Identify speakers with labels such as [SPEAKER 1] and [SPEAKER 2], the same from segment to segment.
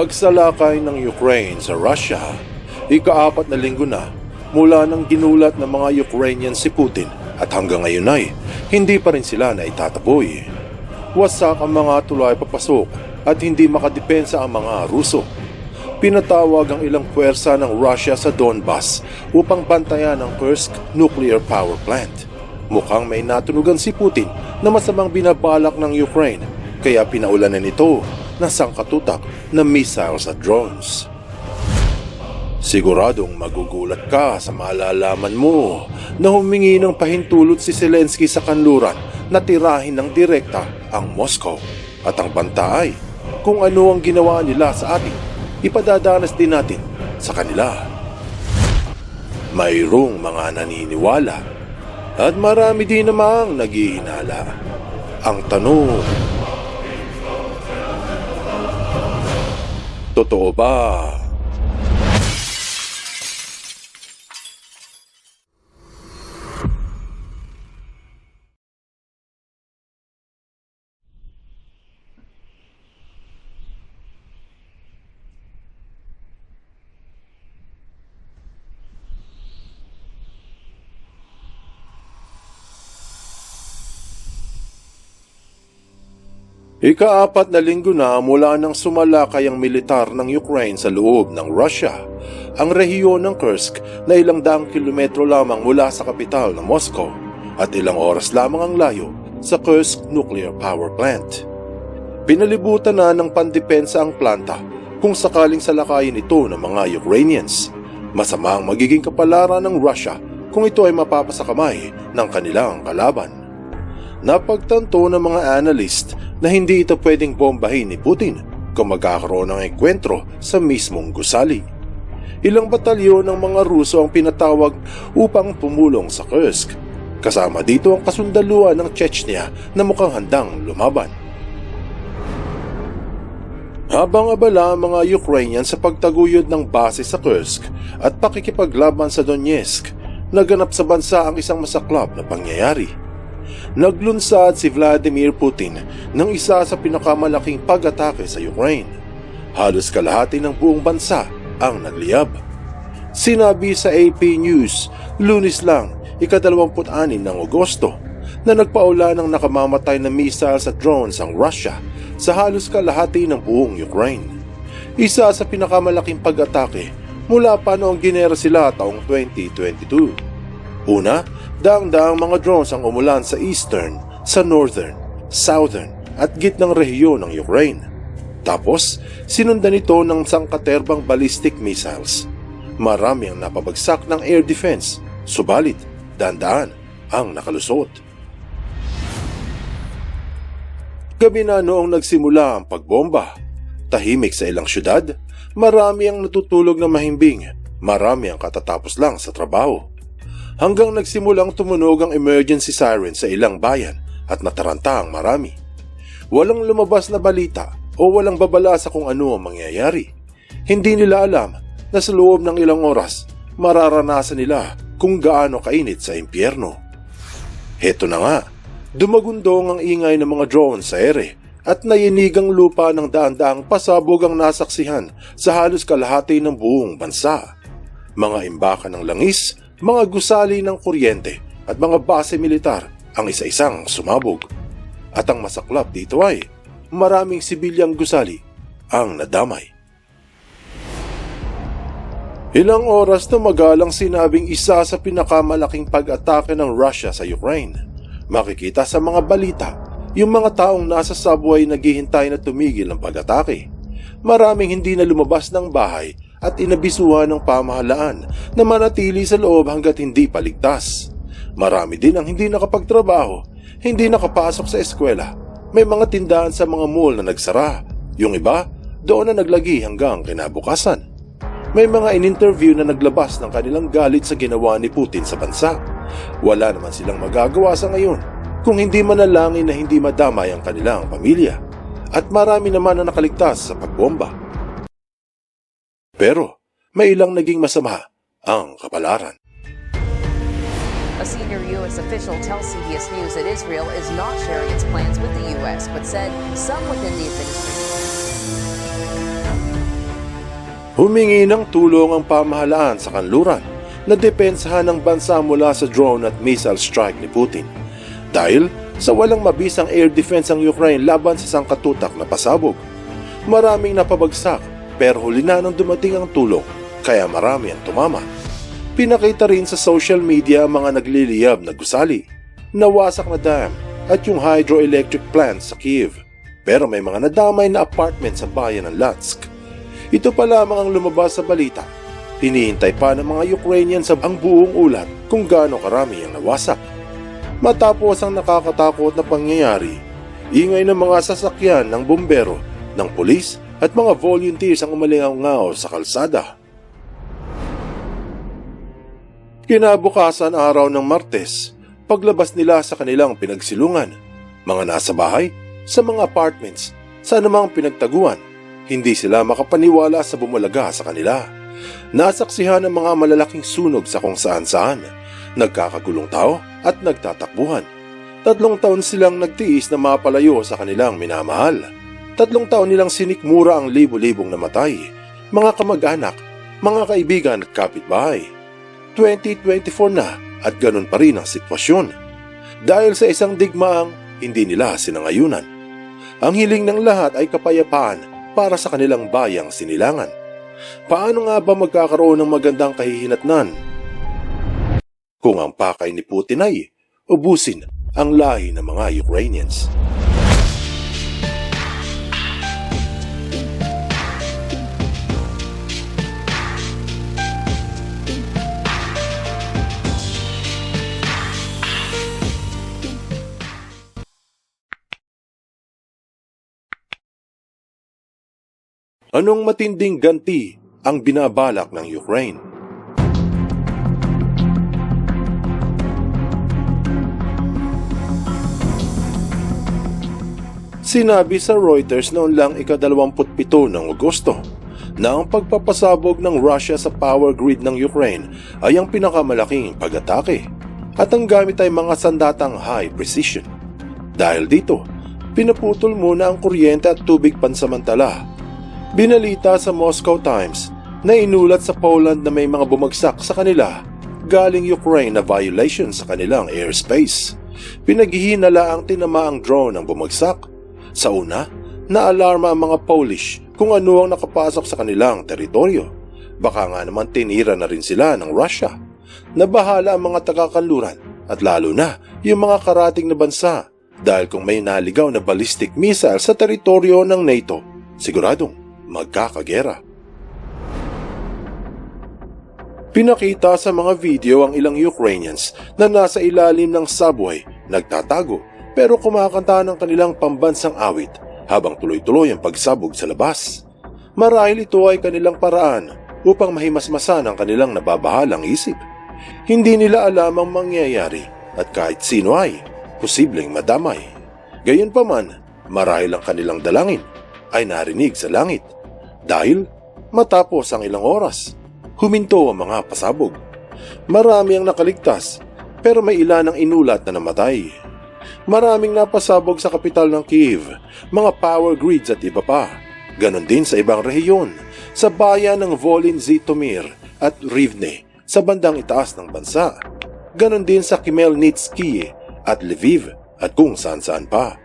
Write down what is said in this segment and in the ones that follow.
[SPEAKER 1] Pagsalakay ng Ukraine sa Russia, ikaapat na linggo na mula nang ginulat ng mga Ukrainian si Putin at hanggang ngayon ay hindi pa rin sila na itataboy. Wasak ang mga tulay papasok at hindi makadepensa ang mga Ruso. Pinatawag ang ilang puwersa ng Russia sa Donbas upang bantayan ang Kursk nuclear power plant. Mukhang may natunugan si Putin na masamang binabalak ng Ukraine kaya pinaulanan ito ng sangkatutak na missiles at drones. Siguradong magugulat ka sa malalaman mo na humingi ng pahintulot si Zelensky sa kanluran na tirahin ng direkta ang Moscow. At ang banta ay kung ano ang ginawa nila sa atin, ipadadanas din natin sa kanila. Mayroong mga naniniwala at marami din namang naghihinala. Ang tanong, totoo ba? Ikaapat na linggo na mula nang sumalakay ang militar ng Ukraine sa loob ng Russia, ang rehiyon ng Kursk na ilang daang kilometro lamang mula sa kapital na Moscow at ilang oras lamang ang layo sa Kursk Nuclear Power Plant. Pinalibutan na ng pandepensa ang planta kung sakaling salakayin ito ng mga Ukrainians. Masama ang magiging kapalaran ng Russia kung ito ay mapapasakamay ng kanilang kalaban. Napagtanto ng mga analyst na hindi ito pwedeng bombahin ni Putin kung magkakaroon ng enkwentro sa mismong gusali. Ilang batalyon ng mga Ruso ang pinatawag upang tumulong sa Kursk. Kasama dito ang kasundaluan ng Chechnya na mukhang handang lumaban. Habang abala ang mga Ukrainian sa pagtaguyod ng base sa Kursk at pakikipaglaban sa Donetsk, naganap sa bansa ang isang masaklap na pangyayari. Naglunsad si Vladimir Putin ng isa sa pinakamalaking pag-atake sa Ukraine. Halos kalahati ng buong bansa ang nagliyab. Sinabi sa AP News, lunis lang, ikadalawamput-anin ng Agosto, na nagpaula ng nakamamatay na missiles at drones ang Russia sa halos kalahati ng buong Ukraine. Isa sa pinakamalaking pag-atake mula pa noong ginera sila taong 2022. Una, daang-daang mga drones ang umulan sa eastern, sa northern, southern at gitnang rehiyon ng Ukraine. Tapos, sinundan ito ng sangkaterbang ballistic missiles. Marami ang napabagsak ng air defense, subalit dandaan ang nakalusot. Gabi na noong nagsimula ang pagbomba. Tahimik sa ilang syudad, marami ang natutulog na mahimbing, marami ang katatapos lang sa trabaho. Hanggang nagsimulang tumunog ang emergency siren sa ilang bayan at nataranta ang marami. Walang lumabas na balita o walang babala sa kung ano ang mangyayari. Hindi nila alam na sa loob ng ilang oras, mararanasan nila kung gaano kainit sa impyerno. Heto na nga, dumagundong ang ingay ng mga drone sa ere at nayinigang lupa ng daan-daang pasabog ang nasaksihan sa halos kalahati ng buong bansa. Mga imbakan ng langis, mga gusali ng kuryente at mga base militar ang isa-isang sumabog. At ang masaklap dito ay maraming sibilyang gusali ang nadamay. Ilang oras na magalang sinabing isa sa pinakamalaking pag-atake ng Russia sa Ukraine. Makikita sa mga balita yung mga taong nasa subway naghihintay na tumigil ang pag-atake. Maraming hindi na lumabas ng bahay at inabisuhan ng pamahalaan na manatili sa loob hanggat hindi paligtas. Marami din ang hindi nakapagtrabaho, hindi nakapasok sa eskwela. May mga tindahan sa mga mall na nagsara. Yung iba, doon na naglagi hanggang kinabukasan. May mga in-interview na naglabas ng kanilang galit sa ginawa ni Putin sa bansa. Wala naman silang magagawa sa ngayon kung hindi manalangin na hindi madamay ang kanilang pamilya. At marami naman na nakaligtas sa pagbomba. Pero may ilang naging masama ang kapalaran.
[SPEAKER 2] A senior U.S. official tells CBS News that Israel is not sharing its plans with the U.S., but said some within the administration.
[SPEAKER 1] Humingi ng tulong ang pamahalaan sa kanluran na depensahan ng bansa mula sa drone at missile strike ni Putin. Dahil sa walang mabisang air defense ang Ukraine laban sa sangkatutak na pasabog. Maraming napabagsak pero huli na nang dumating ang tulong kaya marami ang tumama. Pinakita rin sa social media ang mga nagliliyab na gusali, nawasak na dam at yung hydroelectric plant sa Kiev. Pero may mga nadamay na apartment sa bayan ng Latsk. Ito pa lamang ang lumabas sa balita. Hinihintay pa ng mga Ukrainians ang buong ulat kung gaano karami ang nawasak. Matapos ang nakakatakot na pangyayari, ingay ng mga sasakyan ng bumbero, ng pulis at mga volunteers ang umalingaw sa kalsada. Kinabukasan araw ng Martes, paglabas nila sa kanilang pinagsilungan, mga nasa bahay, sa mga apartments, sa anumang pinagtaguan, hindi sila makapaniwala sa bumalaga sa kanila. Nasaksihan ng mga malalaking sunog sa kung saan saan, nagkakagulong tao at nagtatakbuhan. Tatlong taon silang nagtiis na mapalayo sa kanilang minamahal. Tatlong taon nilang sinikmura ang libo-libong namatay, mga kamag-anak, mga kaibigan at kapitbahay. 2024 na at ganun pa rin ang sitwasyon. Dahil sa isang digmaang hindi nila sinangayunan. Ang hiling ng lahat ay kapayapaan para sa kanilang bayang sinilangan. Paano nga ba magkakaroon ng magandang kahihinatnan? Kung ang pakay ni Putin ay ubusin ang lahi ng mga Ukrainians. Anong matinding ganti ang binabalak ng Ukraine? Sinabi sa Reuters noon lang ika-27 ng Agosto na ang pagpapasabog ng Russia sa power grid ng Ukraine ay ang pinakamalaking pag-atake at ang gamit ay mga sandatang high precision. Dahil dito, pinaputol muna ang kuryente at tubig pansamantala. Binalita sa Moscow Times na inulat sa Poland na may mga bumagsak sa kanila galing Ukraine na violation sa kanilang airspace. Pinaghihinala ang tinamaang drone ang bumagsak. Sa una, naalarma ang mga Polish kung ano ang nakapasok sa kanilang teritoryo. Baka nga naman tinira na rin sila ng Russia. Nabahala ang mga taga-kanluran at lalo na yung mga karating na bansa dahil kung may naligaw na ballistic missile sa teritoryo ng NATO, siguradong magkakagera. Pinakita sa mga video ang ilang Ukrainians na nasa ilalim ng subway, nagtatago pero kumakanta ng kanilang pambansang awit habang tuloy-tuloy ang pagsabog sa labas. Marahil ito ay kanilang paraan upang mahimasmasan ang kanilang nababahalang isip. Hindi nila alam ang mangyayari at kahit sino ay posibleng madamay. Gayunpaman, marahil ang kanilang dalangin ay narinig sa langit dahil matapos ang ilang oras, huminto ang mga pasabog. Marami ang nakaligtas pero may ilan ang inulat na namatay. Maraming napasabog sa kapital ng Kiev, mga power grids at iba pa. Ganon din sa ibang rehiyon, sa bayan ng Volyn Zitomir at Rivne sa bandang itaas ng bansa. Ganon din sa Khmelnytsky at Lviv at kung saan-saan pa.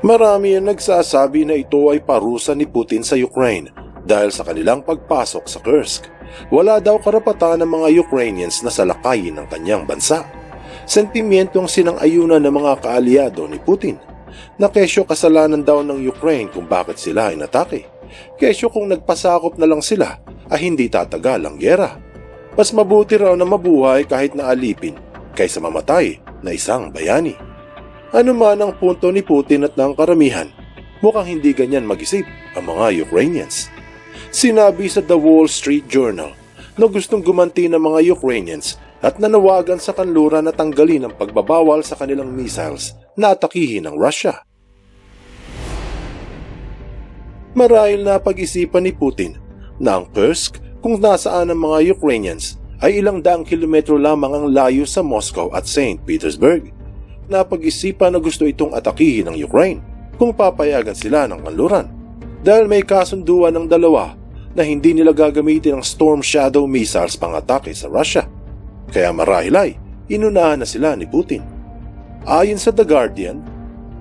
[SPEAKER 1] Marami ang nagsasabi na ito ay parusa ni Putin sa Ukraine dahil sa kanilang pagpasok sa Kursk. Wala daw karapatan ng mga Ukrainians na salakayin ng kanyang bansa. Sentimentong sinang-ayunan ng mga kaalyado ni Putin na kesyo kasalanan daw ng Ukraine kung bakit sila inatake. Kesyo kung nagpasakop na lang sila ay hindi tatagal ang gera. Mas mabuti raw na mabuhay kahit na alipin kaysa mamatay na isang bayani. Ano man ang punto ni Putin at ng karamihan, mukhang hindi ganyan mag-isip ang mga Ukrainians. Sinabi sa The Wall Street Journal na gustong gumanti ng mga Ukrainians at nanawagan sa kanluran na tanggalin ang pagbabawal sa kanilang missiles na atakihin ng Russia. Marahil na pag-isipan ni Putin na ang Kursk kung nasaan ang mga Ukrainians ay ilang daang kilometro lamang ang layo sa Moscow at St. Petersburg napag-isipan na gusto itong atakihin ng Ukraine kung papayagan sila ng kanluran. dahil may kasunduan ng dalawa na hindi nila gagamitin ang Storm Shadow missiles pang atake sa Russia. Kaya marahil ay inunahan na sila ni Putin. Ayon sa The Guardian,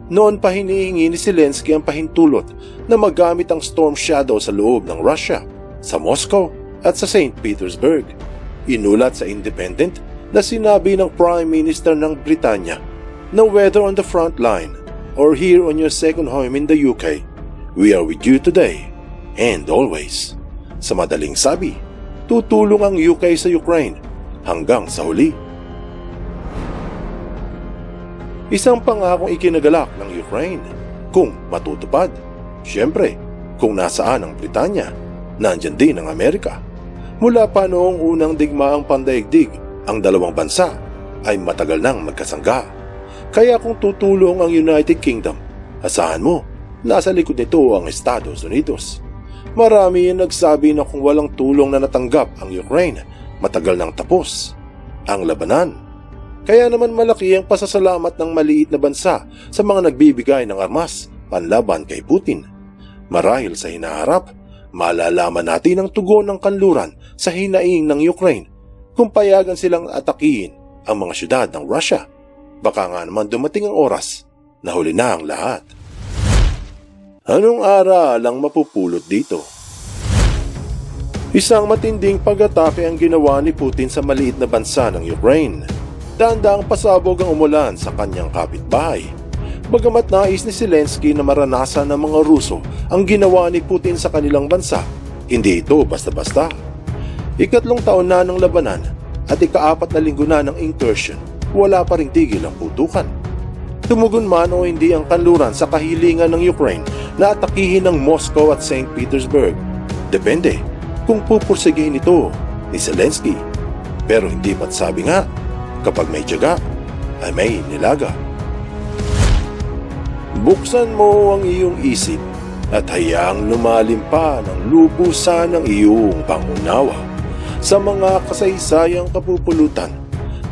[SPEAKER 1] noon pa hinihingi ni Zelensky ang pahintulot na magamit ang Storm Shadow sa loob ng Russia, sa Moscow at sa St. Petersburg. Inulat sa Independent na sinabi ng Prime Minister ng Britanya na whether on the front line or here on your second home in the UK, we are with you today and always. Sa madaling sabi, tutulong ang UK sa Ukraine hanggang sa huli. Isang pangakong ikinagalak ng Ukraine kung matutupad. Siyempre, kung nasaan ang Britanya, nandyan din ang Amerika. Mula pa noong unang digmaang pandaigdig, ang dalawang bansa ay matagal nang magkasangga. Kaya kung tutulong ang United Kingdom, asahan mo, nasa likod nito ang Estados Unidos. Marami yung nagsabi na kung walang tulong na natanggap ang Ukraine, matagal nang tapos ang labanan. Kaya naman malaki ang pasasalamat ng maliit na bansa sa mga nagbibigay ng armas panlaban kay Putin. Marahil sa hinaharap, malalaman natin ang tugon ng kanluran sa hinaing ng Ukraine kung payagan silang atakihin ang mga syudad ng Russia. Baka nga naman dumating ang oras na huli na ang lahat. Anong aral ang mapupulot dito? Isang matinding pag-atake ang ginawa ni Putin sa maliit na bansa ng Ukraine. Daang pasabog ang umulan sa kanyang kapitbahay. Bagamat nais ni Zelensky na maranasan ng mga Ruso ang ginawa ni Putin sa kanilang bansa, hindi ito basta-basta. Ikatlong taon na ng labanan at ikaapat na linggo na ng incursion, wala pa ring tigil ang putukan. Tumugon man o hindi ang kanluran sa kahilingan ng Ukraine na atakihin ng Moscow at St. Petersburg. Depende kung pupursigihin ito ni Zelensky. Pero hindi ba't sabi nga, kapag may tiyaga, ay may nilaga. Buksan mo ang iyong isip at hayaang lumalim pa ng lubusan ng iyong pangunawa sa mga kasaysayang kapupulutan